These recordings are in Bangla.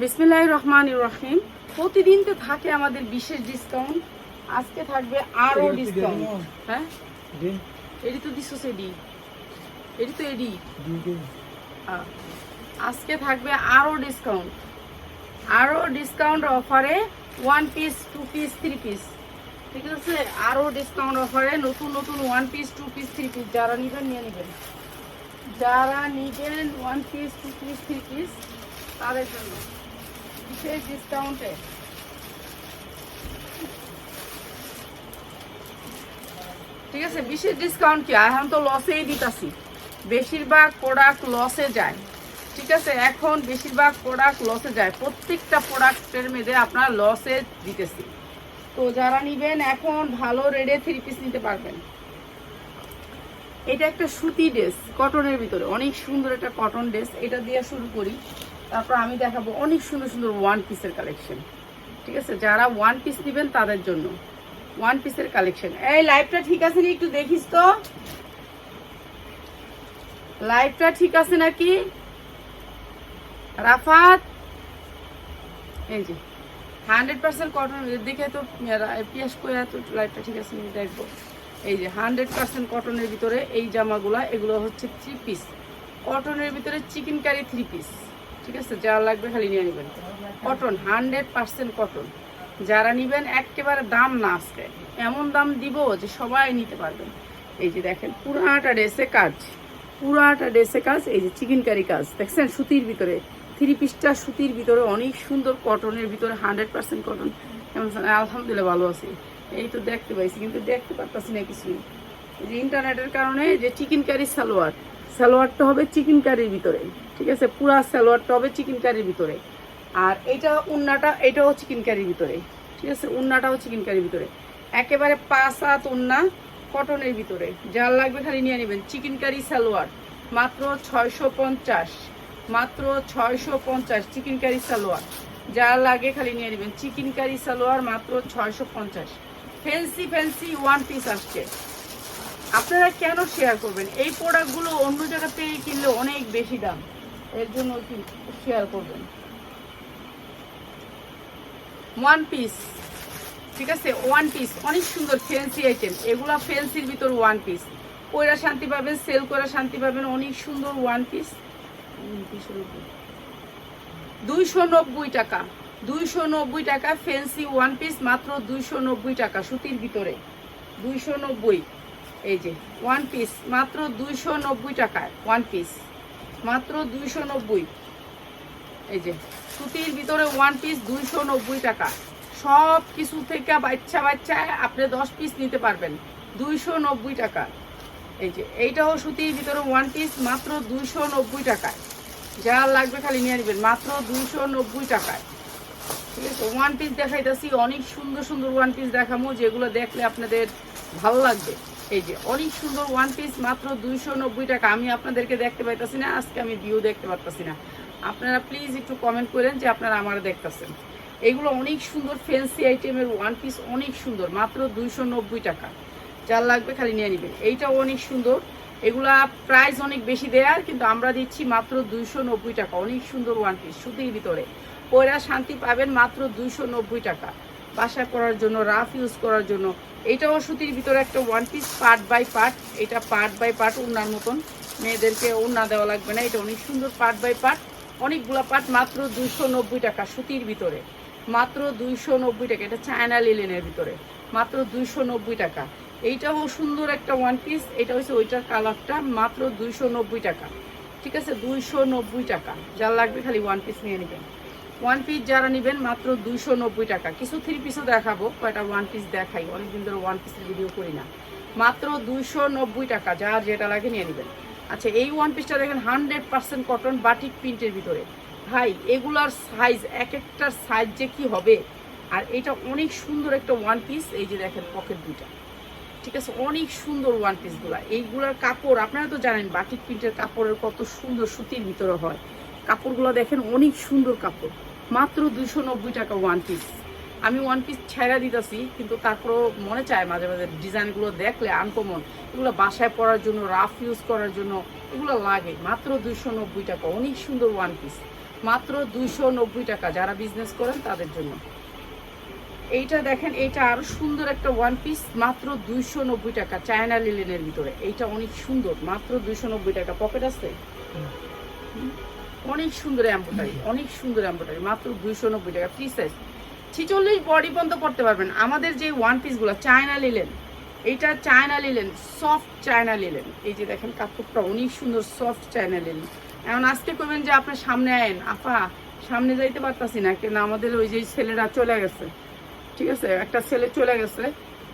বিসমিল্লাহ রহমান রহিম। প্রতিদিন তো থাকে আমাদের বিশেষ ডিসকাউন্ট আজকে থাকবে আরও ডিসকাউন্ট হ্যাঁ? এডি তো দিছো এডি এডি তো এডি আজকে থাকবে আরও ডিসকাউন্ট আরও ডিসকাউন্ট অফারে one piece two piece three piece ঠিক আছে? আরও ডিসকাউন্ট অফারে নতুন নতুন one piece two piece three piece যারা নিবেন নিয়ে নেবেন। যারা নিবেন one piece two piece three piece তাদের জন্য। বিশেষ ডিসকাউন্টে ঠিক আছে, বিশেষ ডিসকাউন্ট কি? এখন তো লসেই দিতাছি। বেশিরভাগ প্রোডাক্ট লসে যায়। ঠিক আছে, এখন বেশিরভাগ প্রোডাক্ট লসে যায়। প্রত্যেকটা প্রোডাক্টের মধ্যে আপনার লসে দিতেছি। তো যারা নিবেন, এখন ভালো রেডে থ্রি পিস নিতে পারবেন। এটা একটা সুতি ড্রেস কটনের ভিতরে। অনেক সুন্দর একটা কটন ড্রেস এটা দিয়ে শুরু করি। তারপর আমি দেখাবো অনেক সুন্দর সুন্দর ওয়ান পিসের কালেকশন ঠিক আছে? যারা ওয়ান পিস নেবেন তাদের জন্য। ওয়ান পিসের কালেকশন এই লাইভটা ঠিক আছে নি একটু দেখিস তো? লাইভটা ঠিক আছে নাকি? রাফাত? এই যে হান্ড্রেড পার্সেন্ট কটন দেখে তো পিয়াস করে এত লাইভটা ঠিক আছে নি দেখব। এই যে হান্ড্রেড পার্সেন্ট কটনের ভিতরে এই জামাগুলা, এগুলো হচ্ছে থ্রি পিস কটনের ভিতরে চিকেন কারি থ্রি পিস ঠিক আছে যা লাগবে খালি নিয়ে নেবেন। কটন হান্ড্রেড পার্সেন্ট কটন যারা নিবেন, একেবারে দাম না আজকে। এমন দাম দিব যে সবাই নিতে পারবেন। এই যে দেখেন, পুরাটা ড্রেসে কাজ। পুরাটা ড্রেসে কাজ, এই যে চিকেন কারি কাজ। দেখছেন, সুতির ভিতরে থ্রি পিসটা সুতির ভিতরে, অনেক সুন্দর কটনের ভিতরে হান্ড্রেড পার্সেন্ট কটন আলহামদুলিল্লাহ ভালো আছি। এই তো দেখতে পাইছি, কিন্তু দেখতে পারতাছি না কিছুই। যে ইন্টারনেটের কারণে যে চিকেন কারি সালোয়ার। সালোয়ারটা হবে চিকেন কারির ভিতরে, ঠিক আছে? পুরা সালোয়ারটা হবে চিকেন কারির ভিতরে। আর এইটা উন্নাটা, এটাও চিকেন কারির ভিতরে, ঠিক আছে? উন্নাটাও চিকেন কারির ভিতরে। একেবারে পাঁচ হাত উন্না কটনের ভিতরে। যার লাগবে খালি নিয়ে নেবেন। চিকেন কারি সালোয়ার, মাত্র ছয়শো পঞ্চাশ, মাত্র ছয়শো পঞ্চাশ চিকেন কারি সালোয়ার। যার লাগে খালি নিয়ে নেবেন। চিকেন কারি সালোয়ার মাত্র ছয়শো পঞ্চাশ। ফ্যান্সি ফ্যান্সি, ওয়ান পিস আসছে। আপনারা কেন শেয়ার করবেন? এই প্রোডাক্টগুলো অন্য জায়গা থেকে কিনলে অনেক বেশি দাম। এর জন্য কি শেয়ার করবেন? ওয়ান পিস ঠিক আছে? ওয়ান পিস অনেক সুন্দর ফ্যান্সি আইটেম এগুলো ফ্যান্সির ভিতর ওয়ান পিস কইরা শান্তি পাবেন সেল করা শান্তি পাবেন, অনেক সুন্দর ওয়ান পিস দুইশো নব্বই টাকা। দুইশো নব্বই টাকা ফ্যান্সি ওয়ান পিস মাত্র দুইশো নব্বই টাকা, সুতির ভিতরে। দুইশো নব্বই। এই যে ওয়ান পিস মাত্র দুইশো নব্বই টাকায় ওয়ান পিস মাত্র দুইশো নব্বই এই যে, সুতির ভিতরে ওয়ান পিস দুইশো নব্বই টাকা। সব কিছু থেকে বাচ্চা বাচ্চায় আপনি দশ পিস নিতে পারবেন দুইশো নব্বই টাকা। এই যে, এইটাও সুতির ভিতরে ওয়ান পিস মাত্র দুইশো নব্বই টাকায়। যা লাগবে খালি নিয়ে নেবেন, মাত্র দুইশো নব্বই টাকায়। ঠিক আছে ওয়ান পিস দেখাইতেছি, অনেক সুন্দর সুন্দর ওয়ান পিস দেখাবো যেগুলো দেখলে আপনাদের ভালো লাগবে। এই যে অনেক সুন্দর ওয়ান পিস মাত্র দুইশো নব্বই টাকা। আমি আপনাদেরকে দেখতে পাইতেছি না, আজকে আমি ভিউ দেখতে পারতেছি না। আপনারা প্লিজ একটু কমেন্ট করেন যে আপনারা আমার দেখতেছেন। এগুলো অনেক সুন্দর ফ্যান্সি আইটেমের ওয়ান পিস অনেক সুন্দর, মাত্র দুইশো নব্বই টাকা। যার লাগবে খালি নিয়ে নেবেন। এইটাও অনেক সুন্দর। এগুলা প্রাইস অনেক বেশি দেয়ার কিন্তু আমরা দিচ্ছি মাত্র দুইশো নব্বই টাকা। অনেক সুন্দর ওয়ান পিস সুতির ভিতরে। পয়রা শান্তি পাবেন মাত্র দুইশো নব্বই টাকা। বাসায় করার জন্য, রাফ ইউজ করার জন্য। এইটাও সুতির ভিতরে একটা one piece part by part এটা পার্ট বাই পার্ট উন্নার মতন। মেয়েদেরকে উন্না দেওয়া লাগবে না, এটা অনেক সুন্দর পার্ট বাই পার্ট অনেকগুলো পার্ট মাত্র দুইশো নব্বই টাকা সুতির ভিতরে। মাত্র দুইশো নব্বই টাকা, এটা চায়না লিলেনের ভিতরে। মাত্র দুইশো নব্বই টাকা। এইটাও সুন্দর একটা ওয়ান পিস এটা হচ্ছে ওইটার কালারটা মাত্র দুইশো নব্বই টাকা। ঠিক আছে, দুইশো নব্বই টাকা। যার লাগবে খালি ওয়ান পিস নিয়ে নেবেন। ওয়ান পিস যারা নেবেন মাত্র দুইশো নব্বই টাকা। কিছু থ্রি পিসও দেখাবো, কয়টা ওয়ান পিস দেখাই। অনেকদিন ধরে ওয়ান পিসের ভিডিও করি না। মাত্র দুইশো নব্বই টাকা, যার যেটা লাগে নিয়ে নেবেন। আচ্ছা এই ওয়ান পিসটা দেখেন হান্ড্রেড পার্সেন্ট কটন বাটিক প্রিন্টের ভিতরে। ভাই, এগুলার সাইজ এক একটার সাইজ যে কি হবে? আর এটা অনেক সুন্দর একটা ওয়ান পিস এই যে দেখেন পকেট দুইটা। ঠিক আছে, অনেক সুন্দর ওয়ান পিসগুলা এইগুলার কাপড়, আপনারা তো জানেন বাটিক প্রিন্টের কাপড়ের কত সুন্দর সুতির ভিতরে হয়। কাপড়গুলো দেখেন অনেক সুন্দর কাপড়। মাত্র দুশো নব্বই টাকা ওয়ান পিস আমি ওয়ান পিস ছেড়া দিতেছি কিন্তু তারপরও মনে চায় মাঝে মাঝে ডিজাইনগুলো দেখলে আনকমন এগুলো বাসায় পরার জন্য রাফ ইউজ করার জন্য এগুলো লাগে। মাত্র দুইশো নব্বই টাকা অনেক সুন্দর ওয়ান পিস মাত্র দুইশো নব্বই টাকা যারা বিজনেস করেন তাদের জন্য। এইটা দেখেন এটা আরও সুন্দর একটা ওয়ান পিস মাত্র দুইশো নব্বই টাকা চায়না লিলেনের ভিতরে। এইটা অনেক সুন্দর মাত্র দুইশো নব্বই টাকা। পকেট আছে। অনেক সুন্দর এম্বোটারি অনেক সুন্দর এম্বোটারি মাত্র দুইশো নব্বই টাকা ফ্রি সাইজ ছিচল্লিশ বডি পর্যন্ত করতে পারবেন। আমাদের যে ওয়ান পিসগুলো চায়না লিলেন এইটা China linen soft China linen এই যে দেখেন কাপড়টা, অনেক সুন্দর সফট চায়না লিলেন এখন আজকে করবেন যে আপনার সামনে আয়েন আপা সামনে যাইতে পারতাছি না, কেন আমাদের ওই যে ছেলেরা চলে গেছে। ঠিক আছে? একটা ছেলে চলে গেছে,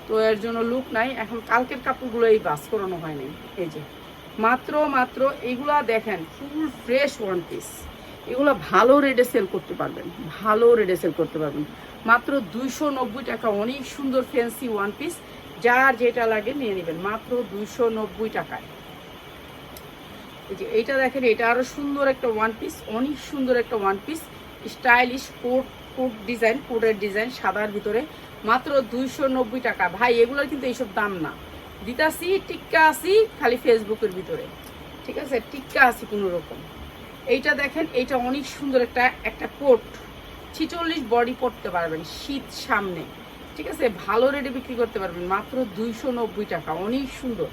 তো এর জন্য লুক নাই। এখন কালকের কাপড়গুলো এই বাস করানো হয়নি। এই যে। মাত্র মাত্র এইগুলা দেখেন ফুল ফ্রেশ ওয়ান পিস এগুলো ভালো রেটে সেল করতে পারবেন, ভালো রেটে সেল করতে পারবেন। মাত্র দুইশো নব্বই টাকা, অনেক সুন্দর ফ্যান্সি ওয়ান পিস যার যেটা লাগে নিয়ে নেবেন, মাত্র দুইশো নব্বই টাকায়। যে এইটা দেখেন, এটা আরও সুন্দর একটা ওয়ান পিস অনেক সুন্দর একটা one piece stylish coat coat design কোটের ডিজাইন সাদার ভিতরে। মাত্র দুইশো নব্বই টাকা। ভাই, এগুলোর কিন্তু এইসব দাম না। দিতাছি টিক্কা আছি খালি ফেসবুকের ভিতরে। ঠিক আছে? টিক্কা আছি কোনো রকম। এইটা দেখেন, এইটা অনেক সুন্দর একটা একটা কোট। ছিচল্লিশ বডি পরতে পারবেন শীত সামনে। ঠিক আছে? ভালো রেটে বিক্রি করতে পারবেন। মাত্র দুইশো নব্বই টাকা। অনেক সুন্দর।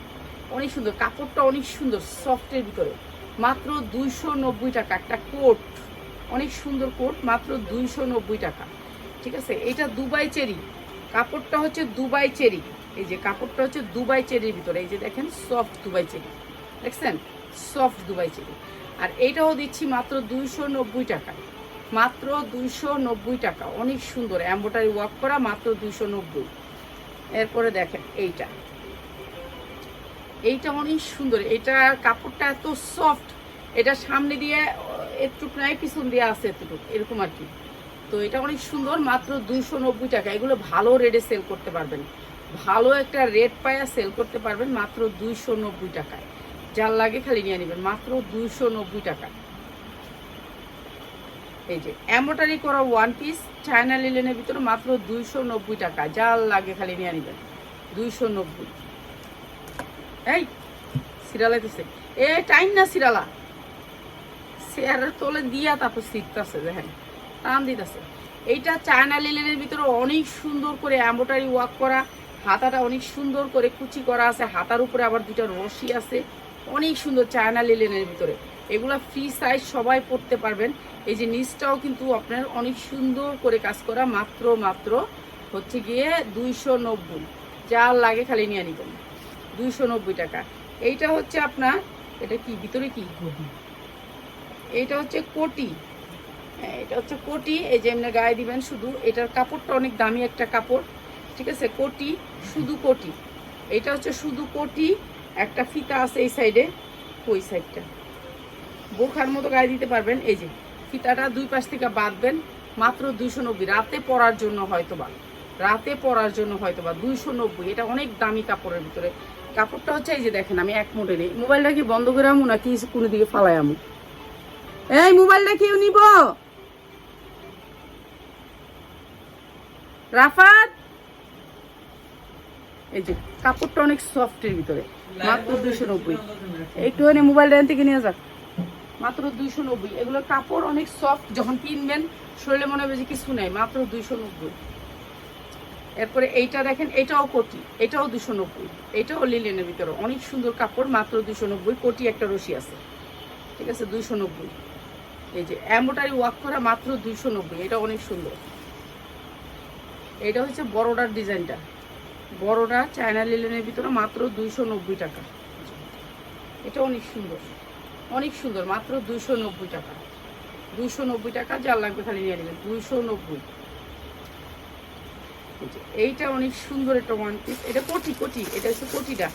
অনেক সুন্দর। কাপড়টা অনেক সুন্দর সফটের ভিতরে। মাত্র দুইশো নব্বই টাকা একটা কোট। অনেক সুন্দর কোট, মাত্র দুইশো নব্বই টাকা। ঠিক আছে? এটা দুবাই চেরি। কাপড়টা হচ্ছে দুবাই চেরি। এই যে কাপড়টা হচ্ছে দুবাই চেরির ভিতরে, এই যে দেখেন সফট দুবাই চেরি, দেখছেন? Soft Dubai cherry. আর এইটাও দিচ্ছি মাত্র দুইশো নব্বই টাকা। মাত্র দুইশো নব্বই টাকা। অনেক সুন্দর এম্বোটারি ওয়ার্ক করা, মাত্র দুইশো নব্বই। এরপরে দেখেন এইটা। এইটা অনেক সুন্দর। এটা কাপড়টা এত সফট এটা সামনে দিয়ে এতটুক নাই পিছন দিয়ে আছে এতটুক, এরকম আর কি। তো এটা অনেক সুন্দর, মাত্র দুইশো নব্বই টাকা। এগুলো ভালো রেটে সেল করতে পারবেন। ভালো একটা রেট পায়া সেল করতে পারবেন মাত্র দুইশো নব্বই টাকায়। যার লাগে খালি নিয়ে নেবেন, মাত্র দুইশো নব্বই টাকা এই যে এম্বোটারি করা ওয়ান পিস চায়না লিলেনের ভিতরে মাত্র দুইশো নব্বই টাকা, যার লাগে খালি নিয়ে নেবেন। দুইশো নব্বই। এই সিরালা দিছে এ, টাইম না সিরালা চেয়ারের তোলে দিয়া তারপর শিখতেছে, দেখেন। টান দিতেছে। এইটা চায়না লিলেনের ভিতরে অনেক সুন্দর করে এম্বোটারি ওয়ার্ক করা। হাতাটা অনেক সুন্দর করে কুচি করা আছে। হাতার উপরে আবার দুটা রশি আছে। অনেক সুন্দর চায়না লিলেনের ভিতরে। এগুলা ফ্রি সাইজ সবাই পড়তে পারবেন। এই যে নিচটাও কিন্তু আপনার অনেক সুন্দর করে কাজ করা। মাত্র মাত্র হচ্ছে গিয়ে দুইশো নব্বই। যা লাগে খালি নিয়ে নিবেন। দুইশো নব্বই টাকা। এইটা হচ্ছে আপনার এটা কি ভিতরে কি? এইটা হচ্ছে কোটি। হ্যাঁ, এটা হচ্ছে কোটি। এই যে এমনি গায়ে দিবেন শুধু। এটার কাপড়টা অনেক দামি একটা কাপড়। ঠিক আছে, কোটি, শুধু কোটি। এটা হচ্ছে শুধু কোটি, একটা ফিতা আছে এই সাইডে ওই সাইডটা বোখার মতো গায়ে দিতে পারবেন, এই যে, ফিতাটা দুই পাশ থেকে বাঁধবেন, মাত্র দুইশো নব্বই। রাতে পরার জন্য হয়তোবা, রাতে পরার জন্য হয়তোবা দুইশো নব্বই। এটা অনেক দামি কাপড়ের ভিতরে। কাপড়টা হচ্ছে এই যে দেখেন, আমি এক মোটে নেই। মোবাইলটা কি বন্ধ করে আমু নাকি কোনো দিকে ফালাই আমু? এই মোবাইলটা কেউ নিব? রাফাত! এই যে, কাপড়টা অনেক সফটের ভিতরে, মাত্র দুইশো নব্বই। একটুখানি মোবাইল এখান থেকে নিয়ে যাক। মাত্র দুইশো নব্বই। এগুলোর কাপড় অনেক সফট যখন কিনবেন, শরীরে মনে হবে যে কিছু নেই, মাত্র দুইশো নব্বই। এরপরে এইটা দেখেন, এটাও কোটি, এটাও দুশো নব্বই। এটাও লিলেনের ভিতরে। অনেক সুন্দর কাপড়, মাত্র দুশো নব্বই। কোটি একটা রশি আছে। ঠিক আছে, দুইশো নব্বই। এই যে এম্বোটারি ওয়ার্ক করা মাত্র দুইশো নব্বই। এটা অনেক সুন্দর। এটা হচ্ছে বড়টার ডিজাইনটা। বড়টা চায়না লিলেনের ভিতরে মাত্র দুইশো নব্বই টাকা। এটা অনেক সুন্দর। অনেক সুন্দর, মাত্র দুইশো নব্বই টাকা। দুইশো নব্বই টাকা, যার লাগবে খালি নিয়ে নেবেন। দুইশো নব্বই। এইটা অনেক সুন্দর একটা ওয়ান পিস এটা কোটি কোটি। এটা হচ্ছে কোটিটা।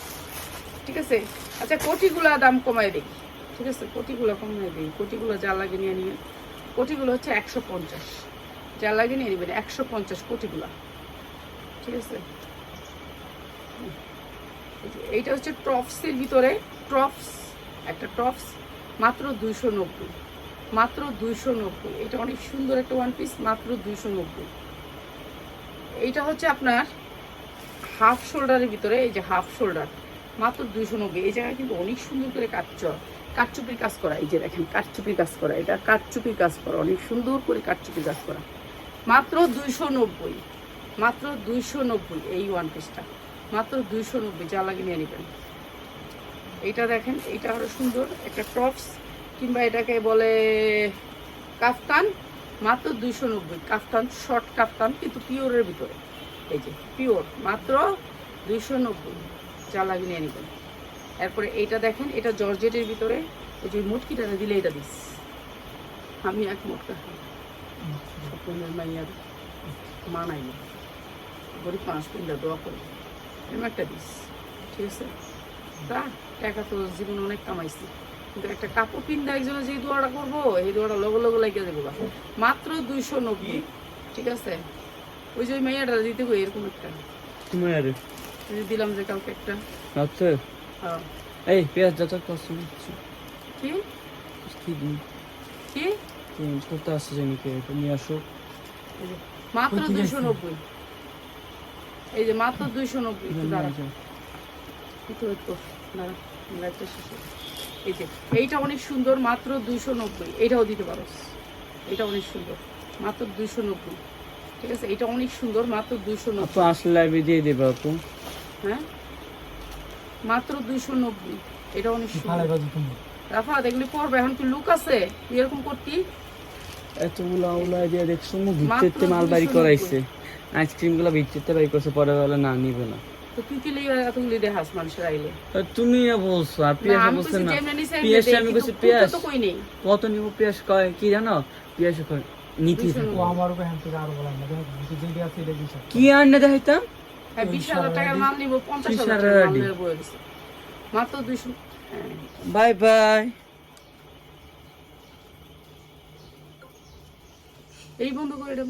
ঠিক আছে? আচ্ছা কোটিগুলা দাম কমায় দেখি ঠিক আছে? কোটিগুলো কমায় দিই। কোটিগুলো যা লাগে নিয়ে নিবেন। কোটিগুলো হচ্ছে একশো পঞ্চাশ। যা লাগে নিয়ে নেবেন একশো পঞ্চাশ কোটিগুলা। ঠিক আছে? এইটা হচ্ছে টপসের ভিতরে, টপস, একটা টপস, মাত্র দুইশো নব্বই। মাত্র দুইশো নব্বই। এটা অনেক সুন্দর একটা ওয়ান পিস মাত্র দুইশো নব্বই। এইটা হচ্ছে আপনার হাফ শোল্ডারের ভিতরে, এই যে হাফ শোল্ডার মাত্র দুইশো নব্বই। এই জায়গায় কিন্তু অনেক সুন্দর করে কাজ কাঠচুপির কাজ করা। এই যে দেখেন, কাঠচুপির কাজ করা। এটা কাঠচুপির কাজ করা, অনেক সুন্দর করে কাঠচুপির কাজ করা। মাত্র দুইশো নব্বই। মাত্র দুইশো নব্বই এই ওয়ান পিসটা মাত্র দুইশো নব্বই যা লাগে নিয়ে নেবেন। এইটা দেখেন এইটা আরও সুন্দর একটা টপস কিংবা এটাকে বলে কাফতান মাত্র দুইশো নব্বই। কাফতান শর্ট কাফতান কিন্তু পিওরের ভিতরে। এই যে পিওর মাত্র দুইশো নব্বই যা লাগে নিয়ে নেবেন। এরপরে এইটা দেখেন এটা জর্জেটের ভিতরে ওই যে মুটকিটা দিলে এটা দিস। আমি এক মোটকা স্বপ্নের মানাই না। গরিব মানুষ কিনলে দোয়া করে। একটা দিস ঠিক আছে? তা টাকা তো জীবনে অনেক কামাইছি। কিন্তু একটা কাপড় কিনতে একজনে যে দোয়াটা করব এই দোয়াটা লগো লগো লাগিয়ে দেবো মাত্র দুইশো নব্বই ঠিক আছে? ওই যে ওই মাইয়াটা দিতে গো এরকম একটা। দিলাম যে কাউকে একটা। আচ্ছা। হ্যাঁ। এই পেঁয়াজ যত কষ্ট কি? কি কি? করতে আসছে জানি কে? নিয়ে আসো। মাত্র দুইশো নব্বই। এই যে মাত্র দুইশো নব্বই একটু দাঁড়া একটু wait কর, দাঁড়া, লাইটটা শেষ এই যে এইটা অনেক সুন্দর মাত্র দুইশো নব্বই। এইটাও দিতে পারো। এটা অনেক সুন্দর মাত্র দুইশো নব্বই। ঠিক আছে এটা অনেক সুন্দর মাত্র দুইশো নব্বই। আসলে লাইভে দিয়ে দেবে আপু। হ্যাঁ? মাত্র দুইশো নব্বই। এটা অনেক সুন্দর। রাফা দেখলি পড়বে এখন কি লুক আছে? তুই এরকম করতি? এতগুলো আউলা দিয়ে দেখছ মুখ মাল বাড়ি করাইছে। আইসক্রিমগুলো ভিতরতে করছে পরে বলে না নিবে না। তো কি মানুষের আইলে? তুমি না বলছো আর না, বলছে না। যেমনি নিছে পিয়াসা এমনি আমি কইছি পিয়াস তো কই নেই? কত নিব পিয়াস কয় কি জানো? পিয়াস কয় নিতি 290 ও আমার উপরে হ্যাঁ বলা না দেখো আছে এটা কি দেখাইতাম? টাকার মাল নিবো টাকার মাল মাত্র বাই বাই। এই বন্ধ করে এটা